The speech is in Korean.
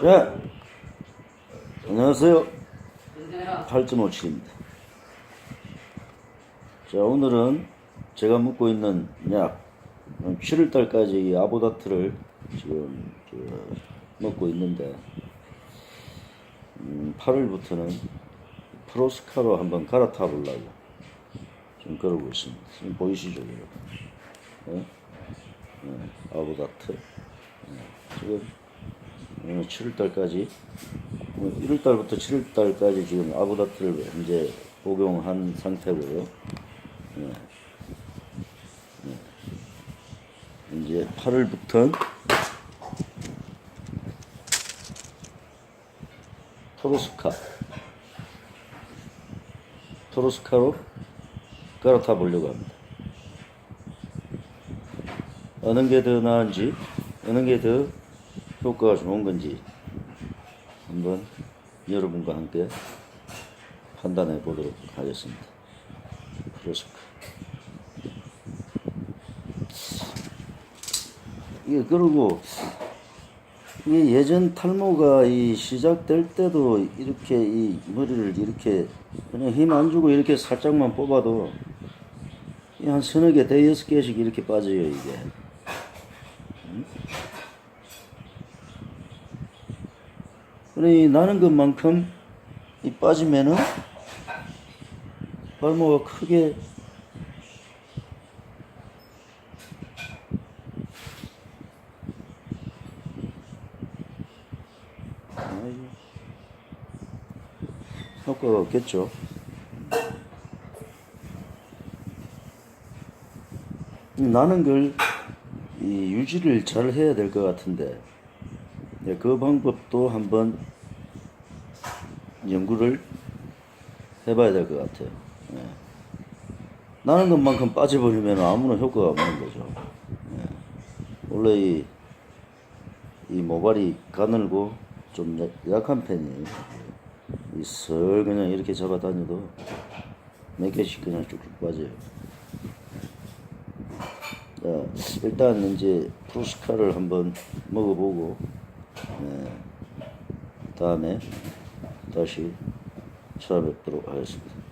네. 안녕하세요. 8.57입니다. 자, 오늘은 제가 묻고 있는 약 7월달까지 이 아보다트를 지금 저 먹고 있는데 음, 8월부터는 프로스카로 한번 갈아타 보려고 지금 그러고 있습니다. 지금 보이시죠, 여러분? 네? 네, 아보다트. 네, 지금 7월달까지 1월달부터 7월달까지 지금 아부다트를 현재 복용한 상태고요. 예. 예. 이제 8월부터 토로스카 토로스카로 갈아타 보려고 합니다. 어느 게 더 나은지 어느 게 더 효과가 좋은 건지 한번 여러분과 함께 판단해 보도록 하겠습니다. 그렇습니다. 이게 그리고 이 예전 탈모가 이 시작될 때도 이렇게 이 머리를 이렇게 그냥 힘 안 주고 이렇게 살짝만 뽑아도 이한 서너 개, 대여섯 개씩 이렇게 빠져요 이게. 그러니 나는 것만큼 이 빠지면은 발모가 크게 효과가 없겠죠. 나는 걸 이 유지를 잘 해야 될 것 같은데 네, 그 방법도 한번 연구를 해봐야 될 것 같아요. 예. 나는 것만큼 빠져버리면 아무런 효과가 없는 거죠. 예. 원래 이, 이 모발이 가늘고 좀 약- 약한 편이에요. 이슬 그냥 이렇게 잡아 다녀도 몇 개씩 그냥 쭉쭉 빠져요. 자, 일단 이제 프로스카를 한번 먹어보고 예, 다음에 다시 찾아뵙도록 하겠습니다.